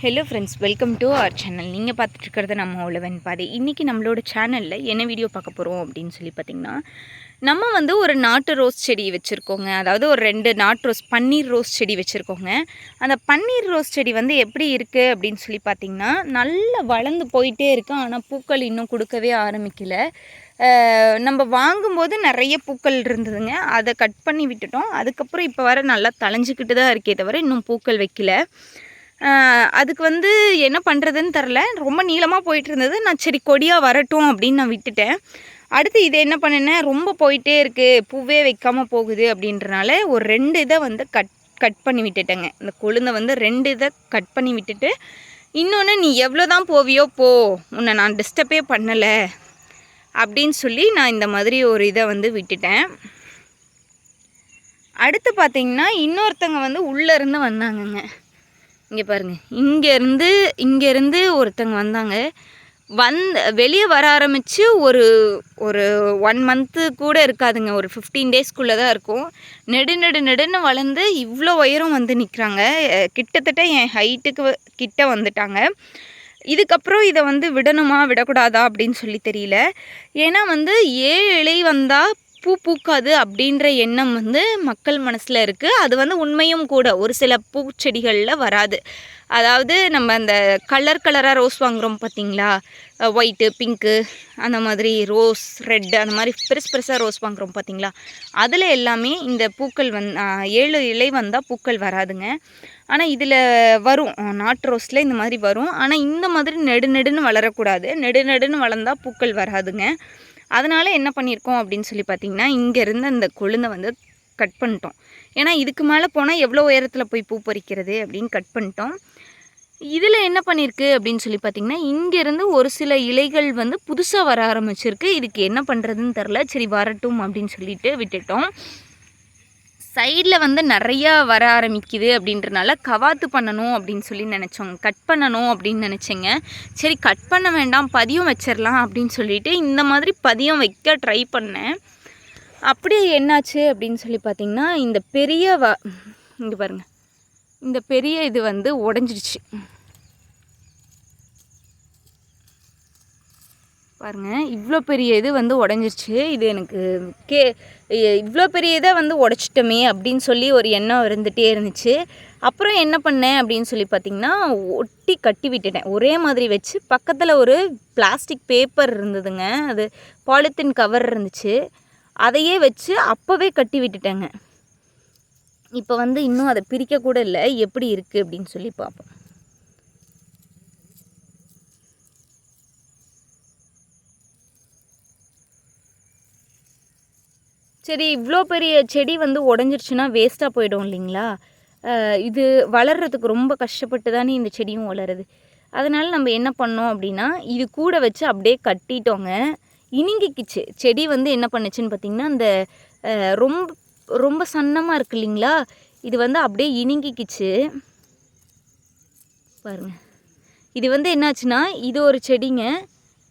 Hello friends welcome to our channel நீங்கள் பார்த்துட்ருக்கிறது நம்ம உழவன் பாதை. இன்றைக்கி நம்மளோட சேனலில் என்ன வீடியோ பார்க்க போகிறோம் அப்படின்னு சொல்லி பார்த்திங்கன்னா நம்ம வந்து ஒரு நாட்டு ரோஸ் செடி வச்சுருக்கோங்க. அதாவது ஒரு ரெண்டு நாட்டு ரோஸ் பன்னீர் ரோஸ் செடி வச்சுருக்கோங்க. அந்த பன்னீர் ரோஸ் செடி வந்து எப்படி இருக்குது அப்படின்னு சொல்லி பார்த்திங்கன்னா நல்லா வளர்ந்து போயிட்டே இருக்குது ஆனால் பூக்கள் இன்னும் கொடுக்கவே ஆரம்பிக்கல. நம்ம வாங்கும்போது நிறைய பூக்கள் இருந்ததுங்க. அதை கட் பண்ணி விட்டுட்டோம். அதுக்கப்புறம் இப்போ வர நல்லா தளைஞ்சிக்கிட்டு தான் இருக்கே தவிர இன்னும் பூக்கள் வைக்கல. அதுக்கு வந்து என்ன பண்ணுறதுன்னு தெரில ரொம்ப நீளமாக போயிட்டு இருந்தது நான் சரி கொடியாக வரட்டும் அப்படின்னு நான் விட்டுட்டேன். அடுத்து இதை என்ன பண்ணினேன் ரொம்ப போயிட்டே இருக்குது பூவே வைக்காமல் போகுது அப்படின்றனால ஒரு ரெண்டு இதை வந்து கட் கட் பண்ணி விட்டுட்டேங்க. இந்த கொழுந்தை வந்து ரெண்டு இதை கட் பண்ணி விட்டுட்டு இன்னொன்று நீ எவ்வளோ தான் போவியோ போ. உன்னை நான் டிஸ்டர்பே பண்ணலை. அப்படின்னு சொல்லி நான் இந்த மாதிரி ஒரு இதை வந்து விட்டுட்டேன். அடுத்து பார்த்தீங்கன்னா இன்னொருத்தங்க வந்து உள்ளேருந்து வந்தாங்கங்க. இங்கே பாருங்கள் இங்கேருந்து இங்கேருந்து ஒருத்தங்க வந்தாங்க. வந் வெளியே வர ஆரம்பித்து ஒரு ஒரு ஒன் மந்த்து கூட இருக்காதுங்க. ஒரு ஃபிஃப்டீன் டேஸ்க்குள்ளே தான் இருக்கும். நெடு நெடு நெடுன்னு வளர்ந்து இவ்வளோ உயரம் வந்து நிற்கிறாங்க கிட்டத்தட்ட என் ஹைட்டுக்கு வ- கிட்ட வந்துட்டாங்க. இதுக்கப்புறம் இதை வந்து விடணுமா விடக்கூடாதா அப்படின்னு சொல்லி தெரியல. ஏன்னா வந்து ஏழு இலை வந்தால் பூ பூக்காது அப்படின்ற எண்ணம் வந்து மக்கள் மனசில் இருக்குது அது வந்து உண்மையும் கூட. ஒரு சில பூச்செடிகளில் வராது. அதாவது நம்ம அந்த கலர் கலராக ரோஸ் வாங்குகிறோம் பார்த்தீங்களா ஒயிட்டு பிங்க்கு அந்த மாதிரி ரோஸ் ரெட் அந்த மாதிரி பெருசு பெருசாக ரோஸ் வாங்குகிறோம் பார்த்தீங்களா அதில் எல்லாமே இந்த பூக்கள் வந் ஏழு இலை வந்தால் பூக்கள் வராதுங்க. ஆனால் இதில் வரும். நாட்டு ரோஸில் இந்த மாதிரி வரும். ஆனால் இந்த மாதிரி நெடு நெடுன்னு வளரக்கூடாது. நெடு நெடுன்னு வளர்ந்தால் பூக்கள் வராதுங்க. அதனால் என்ன பண்ணியிருக்கோம் அப்படின்னு சொல்லி பார்த்தீங்கன்னா இங்கேருந்து அந்த கொழுந்தை வந்து கட் பண்ணிட்டோம். ஏன்னா இதுக்கு மேலே போனால் எவ்வளோ உயரத்தில் போய் பூ பறிக்கிறது அப்படின்னு கட் பண்ணிட்டோம். இதில் என்ன பண்ணியிருக்கு அப்படின்னு சொல்லி பார்த்தீங்கன்னா இங்கேருந்து ஒரு சில இலைகள் வந்து புதுசாக வர ஆரம்பிச்சிருக்கு. இதுக்கு என்ன பண்ணுறதுன்னு தெரில. சரி வரட்டும் அப்படின்னு சொல்லிட்டு விட்டுட்டோம். சைடில் வந்து நிறையா வர ஆரம்பிக்குது அப்படின்றனால கவாத்து பண்ணணும் அப்படின்னு சொல்லி நினச்சோங்க கட் பண்ணணும் அப்படின்னு நினச்சேங்க. சரி கட் பண்ண வேண்டாம் பதியம் வச்சிடலாம் அப்படின்னு சொல்லிட்டு இந்த மாதிரி பதியம் வைக்க ட்ரை பண்ணேன். அப்படியே என்னாச்சு அப்படின்னு சொல்லி பார்த்தீங்கன்னா இந்த பெரிய வ இங்கே பாருங்கள் இந்த பெரிய இது வந்து உடஞ்சிடுச்சு. பாருங்கள் இவ்வளோ பெரிய இது வந்து உடஞ்சிருச்சு. இது எனக்கு கே இவ்வளோ பெரிய இதை வந்து உடச்சிட்டோமே அப்படின்னு சொல்லி ஒரு எண்ணம் இருந்துகிட்டே இருந்துச்சு. அப்புறம் என்ன பண்ணேன் அப்படின்னு சொல்லி பார்த்தீங்கன்னா ஒட்டி கட்டி விட்டுட்டேன். ஒரே மாதிரி வச்சு பக்கத்தில் ஒரு பிளாஸ்டிக் பேப்பர் இருந்ததுங்க. அது பாலித்தீன் கவர் இருந்துச்சு. அதையே வச்சு அப்போவே கட்டி விட்டுட்டேங்க. இப்போ வந்து இன்னும் அதை பிரிக்க கூட இல்லை. எப்படி இருக்குது அப்படின்னு சொல்லி பார்ப்போம். சரி இவ்வளோ பெரிய செடி வந்து உடஞ்சிருச்சுன்னா வேஸ்ட்டாக போயிடும் இல்லைங்களா? இது வளர்கிறதுக்கு ரொம்ப கஷ்டப்பட்டு தானே இந்த செடியும் வளருது. அதனால் நம்ம என்ன பண்ணோம் அப்படின்னா இது கூட வச்சு அப்படியே கட்டிட்டோங்க. இனிங்கிக்கிச்சு. செடி வந்து என்ன பண்ணுச்சுன்னு பார்த்திங்கன்னா அந்த ரொம்ப ரொம்ப சன்னமாக இருக்கு இல்லைங்களா? இது வந்து அப்படியே இனிங்கிக்கிச்சு. பாருங்கள் இது வந்து என்னாச்சுன்னா இது ஒரு செடிங்க.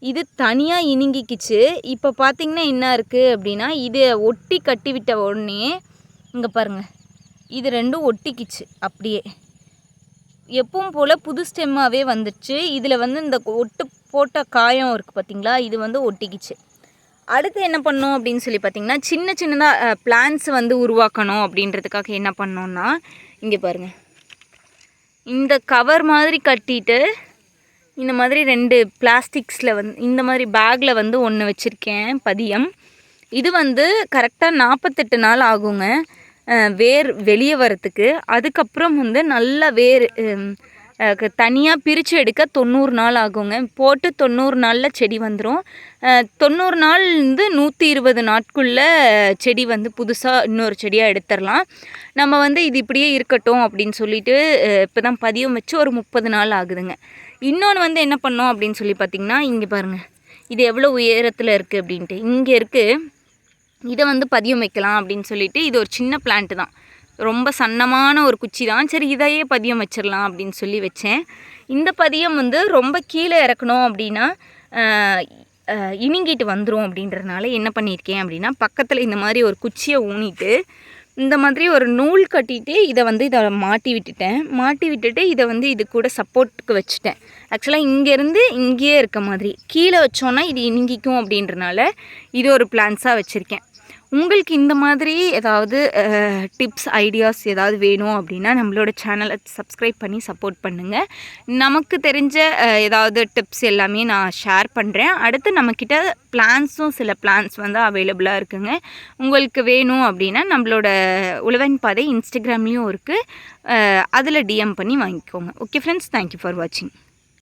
இது தனியாக இனிங்கிக்கிச்சு இப்போ பார்த்திங்கன்னா என்ன இருக்குது அப்படின்னா இது ஒட்டி கட்டி விட்ட உடனே இங்கே பாருங்கள் இது ரெண்டும் ஒட்டிக்கிச்சு அப்படியே. எப்பவும் போல் புது ஸ்டெம்மாகவே வந்துடுச்சு இதில் வந்து இந்த ஒட்டு போட்ட காயம் இருக்குது பார்த்திங்களா இது வந்து ஒட்டிக்கிச்சு. அடுத்து என்ன பண்ணோம் அப்படின்னு சொல்லி பார்த்தீங்கன்னா சின்ன சின்னதாக பிளான்ஸ் வந்து உருவாக்கணும் அப்படின்றதுக்காக என்ன பண்ணோன்னா இங்கே பாருங்கள் இந்த கவர் மாதிரி கட்டிட்டு இந்த மாதிரி ரெண்டு பிளாஸ்டிக்ஸில் வந்து இந்த மாதிரி பேக்கில் வந்து ஒன்று வச்சுருக்கேன் பதியம். இது வந்து கரெக்டாக நாற்பத்தெட்டு நாள் ஆகுங்க. வேர் வெளியே வரத்துக்கு அதுக்கப்புறம் வந்து நல்லா வேர் தனியாக பிரித்து எடுக்க தொண்ணூறு நாள் ஆகுங்க. போட்டு தொண்ணூறு நாளில் செடி வந்துடும் தொண்ணூறு நாள் வந்து நூற்றி இருபது நாட்குள்ளே செடி வந்து புதுசாக இன்னொரு செடியாக எடுத்துடலாம் நம்ம வந்து இது இப்படியே இருக்கட்டும் அப்படின்னு சொல்லிட்டு இப்போ தான் பதியம் வச்சு ஒரு முப்பது நாள் ஆகுதுங்க. இன்னொன்று வந்து என்ன பண்ணோம் அப்படின்னு சொல்லி பார்த்தீங்கன்னா இங்கே பாருங்கள் இது எவ்வளோ உயரத்தில் இருக்குது அப்படின்ட்டு. இங்கே இருக்குது இதை வந்து பதியம் வைக்கலாம் அப்படின்னு சொல்லிட்டு இது ஒரு சின்ன பிளான்ட்டு தான். ரொம்ப சன்னமான ஒரு குச்சி தான் சரி இதையே பதியம் வச்சிடலாம் அப்படின்னு சொல்லி வச்சேன். இந்த பதியம் வந்து ரொம்ப கீழே இறக்கணும் அப்படின்னா இனிங்கிட்டு வந்துடும் அப்படின்றனால என்ன பண்ணியிருக்கேன் அப்படின்னா பக்கத்தில் இந்த மாதிரி ஒரு குச்சியை ஊனிட்டு இந்த மாதிரி ஒரு நூல் கட்டிட்டு இதை வந்து இதை மாட்டி விட்டுட்டேன். மாட்டி விட்டுட்டு இதை வந்து இது கூட சப்போர்ட்டுக்கு வச்சுட்டேன். ஆக்சுவலாக இங்கேருந்து இங்கேயே இருக்க மாதிரி. கீழே வச்சோன்னா இது இனிங்கிக்கும் அப்படின்றனால இது ஒரு பிளான்ஸாக வச்சுருக்கேன். உங்களுக்கு இந்த மாதிரி ஏதாவது டிப்ஸ் ஐடியாஸ் ஏதாவது வேணும் அப்படின்னா நம்மளோட சேனலை சப்ஸ்கிரைப் பண்ணி சப்போர்ட் பண்ணுங்கள் நமக்கு தெரிஞ்ச ஏதாவது டிப்ஸ் எல்லாமே நான் ஷேர் பண்ணுறேன் அடுத்து நம்மக்கிட்ட பிளான்ஸும் சில பிளான்ஸ் வந்து அவைலபிளாக இருக்குங்க. உங்களுக்கு வேணும் அப்படின்னா நம்மளோட உழவன் பாதை இன்ஸ்டாகிராம்லேயும் இருக்குது அதில் டிஎம் பண்ணி வாங்கிக்கோங்க. ஓகே ஃப்ரெண்ட்ஸ் தேங்க்யூ ஃபார் வாட்சிங்